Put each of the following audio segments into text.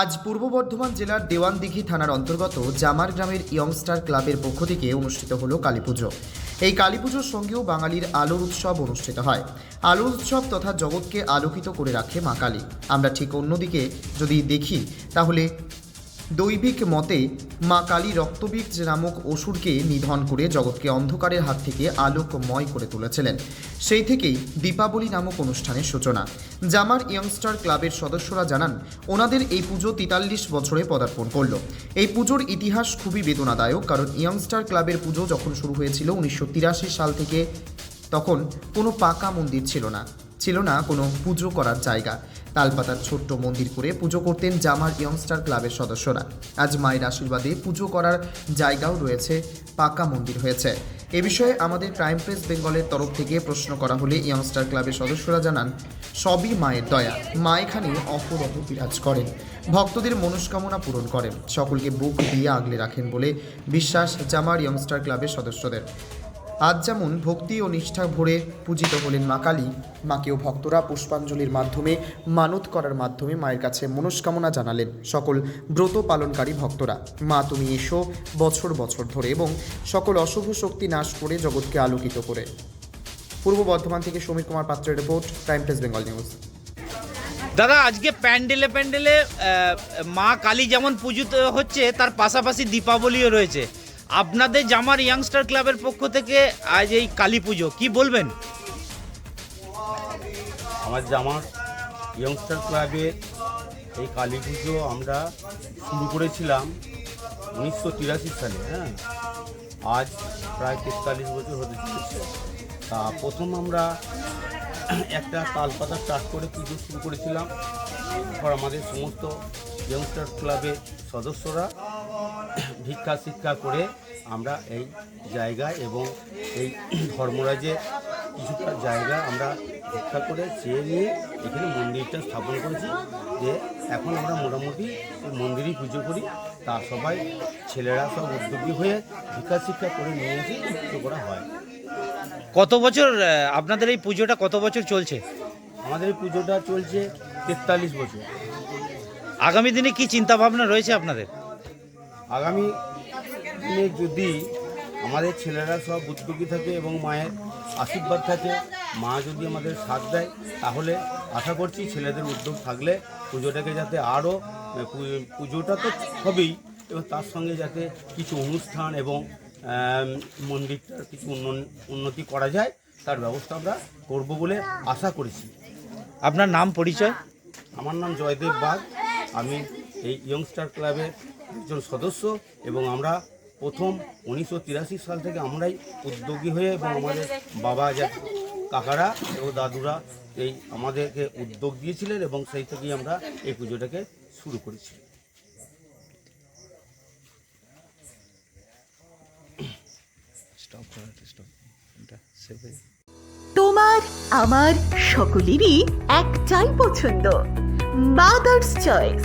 আজ পূর্ব বর্ধমান জেলার দেওয়ানদিঘি থানার অন্তর্গত জামার গ্রামের ইয়ংস্টার ক্লাবের পক্ষ থেকে অনুষ্ঠিত হলো কালীপুজো এই কালীপুজোর সঙ্গেও বাঙালির আলোর উৎসব অনুষ্ঠিত হয়। আলোর উৎসব তথা জগৎকে আলোকিত করে রাখে মা কালী। আমরা ঠিক অন্যদিকে যদি দেখি, তাহলে দৈবিক মতে, মা কালী রক্তবীজ নামক অসুরকে নিধন করে জগৎকে অন্ধকারের হাত থেকে আলোকময় করে তুলেছিলেন। সেই থেকেই দীপাবলি নামক অনুষ্ঠানের সূচনা। জামার ইয়ংস্টার ক্লাবের সদস্যরা জানান, ওনাদের এই পুজো তেতাল্লিশ বছরে পদার্পণ করল। এই পুজোর ইতিহাস খুবই বেদনাদায়ক, কারণ ইয়ংস্টার ক্লাবের পুজো যখন শুরু হয়েছিল উনিশশো তিরাশি সাল থেকে, তখন কোনো পাকা মন্দির ছিল না। ছিল না কোনো পুজো করার জায়গা। তালপাতার ছোট্ট মন্দির করে পুজো করতেন জামার ইয়ংস্টার ক্লাবের সদস্যরা। আজ মায়ের আশীর্বাদে পুজো করার জায়গাও রয়েছে, পাকা মন্দির হয়েছে। এ বিষয়ে আমাদের ক্রাইম প্রেস বেঙ্গলের তরফ থেকে প্রশ্ন করা হলে ইয়ংস্টার ক্লাবের সদস্যরা জানান, সবই মায়ের দয়া। মা এখানে অপরত বিরাজ করেন। ভক্তদের মনস্কামনা পূরণ করেন। সকলকে বুক দিয়ে আগলে রাখেন বলে বিশ্বাস জামার ইয়ংস্টার ক্লাবের সদস্যদের। আজ যেমন ভক্তি ও নিষ্ঠা ভরে পূজিত হলেন মা কালী মাকেও ভক্তরা পুষ্পাঞ্জলির মাধ্যমে, মানত করার মাধ্যমে মায়ের কাছে মনস্কামনা জানালেন সকল ব্রত পালনকারী ভক্তরা। মা, তুমি এসো বছর বছর ধরে এবং সকল অশুভ শক্তি নাশ করে জগৎকে আলোকিত করে। পূর্ব বর্ধমান থেকে সমীর কুমার পাত্রের report Time Press Bengal News. দাদা, আজকে প্যান্ডেলে প্যান্ডেলে মা কালী যেমন পুজো হচ্ছে, তার পাশাপাশি দীপাবলিও রয়েছে। আপনাদের জামার ইয়াংস্টার ক্লাবের পক্ষ থেকে আজ এই কালী পুজো। কি বলবেন? আমার জামার ইয়ংস্টার ক্লাবের এই কালী পুজো আমরা শুরু করেছিলাম উনিশশো তিরাশি সালে হ্যাঁ? আজ প্রায় তেতাল্লিশ বছর হতে চলেছে। তা প্রথম আমরা একটা তালপাতা চাষ করে পুজো শুরু করেছিলাম। এরপর আমাদের সমস্ত ইয়ংস্টার ক্লাবের সদস্যরা ভিক্ষা শিক্ষা করে আমরা এই জায়গায় এবং এই ধর্মরাজে কিছুটা জায়গা আমরা ভিক্ষা করে চেয়ে নিয়ে এখানে মন্দিরটা স্থাপন করেছি। যে এখন আমরা মোটামুটি এই মন্দিরই পুজো করি। তা সবাই ছেলেরা সব উদ্যোগী হয়ে ভিক্ষা শিক্ষা করে নিয়ে এসে পুজো করা হয়। কত বছর আপনাদের এই পুজোটা কত বছর চলছে? আমাদের এই পুজোটা চলছে তেতাল্লিশ বছর। আগামী দিনে কি চিন্তা ভাবনা রয়েছে আপনাদের? আগামী দিনে যদি আমাদের ছেলেরা সব উদ্যোগী থাকে এবং মায়ের আশীর্বাদ থাকে মা যদি আমাদের সাথ দেয় তাহলে আশা করছি ছেলেদের উদ্যোগ থাকলে পুজোটাকে যাতে আরও পুজোটা তো হবেই এবং তার সঙ্গে যাতে কিছু অনুষ্ঠান এবং মন্দিরটার কিছু উন্নতি করা যায় তার ব্যবস্থা আমরা করব বলে আশা করেছি। আপনার নাম পরিচয়? আমার নাম জয়দেব বাগ। আমি এই ইয়ংস্টার ক্লাবের একজন সদস্য এবং আমরা প্রথম উনিশশো তিরাশি সাল থেকে আমরাই উদ্যোগী হয়ে এবং আমাদের বাবা যা কাকারা ও দাদুরা এই আমাদেরকে উদ্যোগ দিয়েছিলেন এবং সেই থেকেই আমরা এই পুজোটাকে শুরু করেছি। তোমার আমার সকলেরই একটাই পছন্দ। মাদার্স চয়েস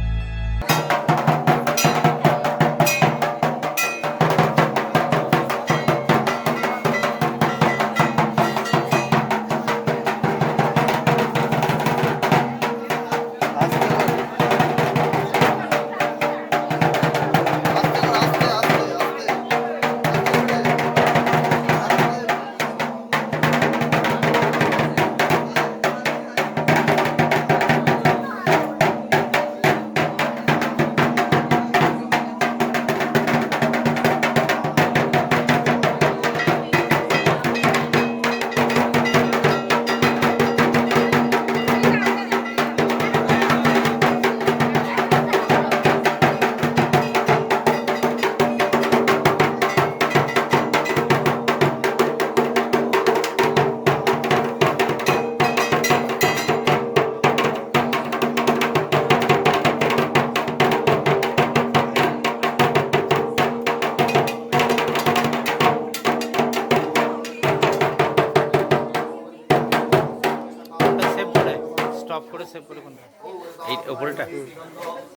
করে সেভ করে কোনটা? এই ওপরেটা?